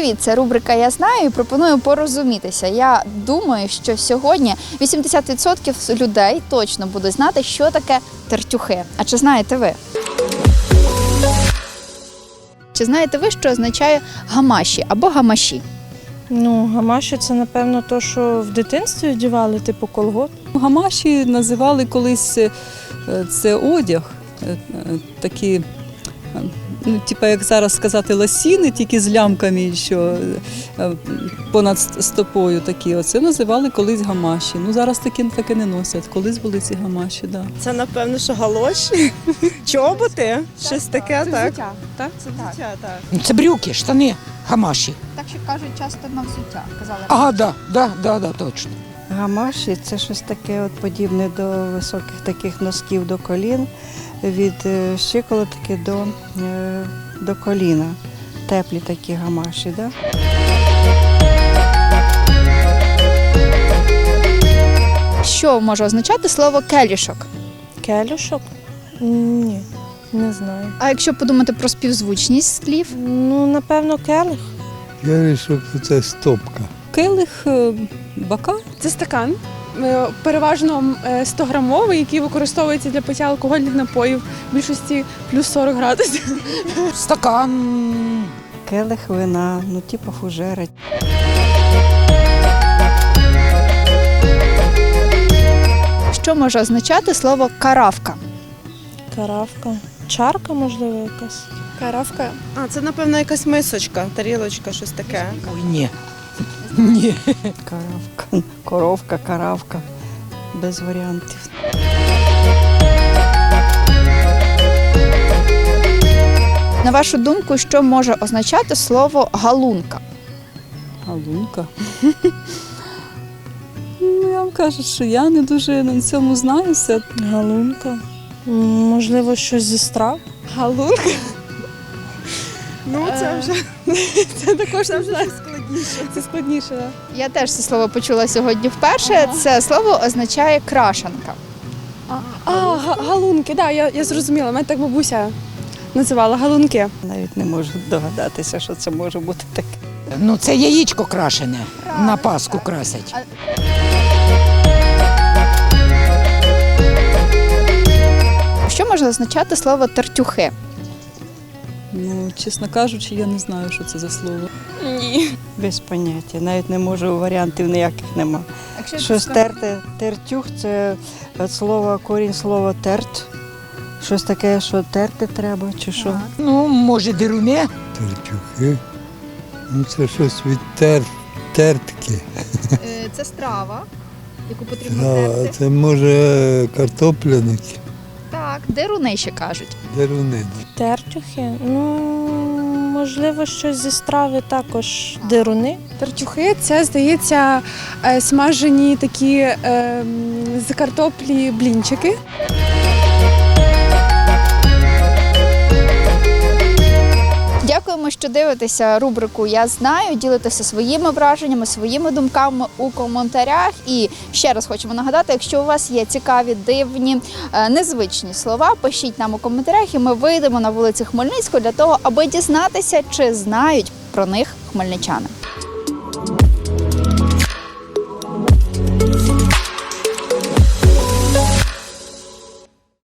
Привіт! Це рубрика Я знаю і пропоную порозумітися. Я думаю, що сьогодні 80% людей точно будуть знати, що таке тертюхи. А чи знаєте ви? Чи знаєте ви, що означає гамаші або гамаші? Ну, гамаші це напевно то, що в дитинстві вдівали, типу колгот. Гамаші називали колись е, це одяг, е, е, такі, ну, типа, як зараз сказати, ласіни, тільки з лямками, що е, понад стопою такі. Оце називали колись гамаші. Ну зараз такі таки не носять. Колись були ці гамаші, да. Це напевно, що галоші, чоботи, щось таке, так? Так? Це. Взуття, так. Ну, Це брюки, штани, гамаші. Так що кажуть часто на взуття. Казали. Ага, да, да, да, да, точно. Гамаші це щось таке от подібне до високих таких носків до колін, від е, щиколотки до, е, до коліна. Теплі такі гамаші. Да? Що може означати слово келішок? Келюшок? Ні, не знаю. А якщо подумати про співзвучність слів, Ну, напевно, келих. Я вирішив, це стопка. Келих, е, бака. Це стакан, е, переважно е, 100-грамовий, який використовується для пиття алкогольних напоїв в більшості плюс 40 градусів. Стакан. Келих вина, ну типу фужери. що може означати слово каравка? Каравка. Чарка, можливо, якась. Каравка. А, це, напевно, якась мисочка, тарілочка, щось таке. Ой, ні. Ні. Каравка, коровка, каравка. Без варіантів. На вашу думку, що може означати слово галунка? Галунка. Ну, я вам кажу, що я не дуже на цьому знаюся. Галунка. Можливо, щось зі страв. Галунка. Ну, це Е, вже Це також це вже складніше. Це складніше. Да? Я теж це слово почула сьогодні вперше. Це слово означає крашанка. А, га- галунки, да, я, я зрозуміла. Мене так бабуся називала галунки. Навіть не можу догадатися, що це може бути таке. Ну, це яєчко крашене. На Пасху красять. Що може означати слово тертюхи? Ну, чесно кажучи, я не знаю, що це за слово. Ні. Без поняття. Навіть не можу, варіантів ніяких нема. Щось терти, тертюх це від слова, корінь слова терт. Щось таке, що терти треба, чи що. Ну, може, дируни. Тертюхи. Ну, це щось від тер... тертки. Це страва, яку Да, це може картопляники, Так, деруни ще кажуть. деруни. Тертюхи. Ну, можливо, щось зі страви також дируни. Тертюхи це, здається, е, смажені такі е, з картоплі блінчики. Що дивитеся рубрику Я знаю. Ділитеся своїми враженнями, своїми думками у коментарях. І ще раз хочемо нагадати, якщо у вас є цікаві, дивні, е, незвичні слова, пишіть нам у коментарях, і ми вийдемо на вулиці Хмельницького для того, аби дізнатися, чи знають про них хмельничани.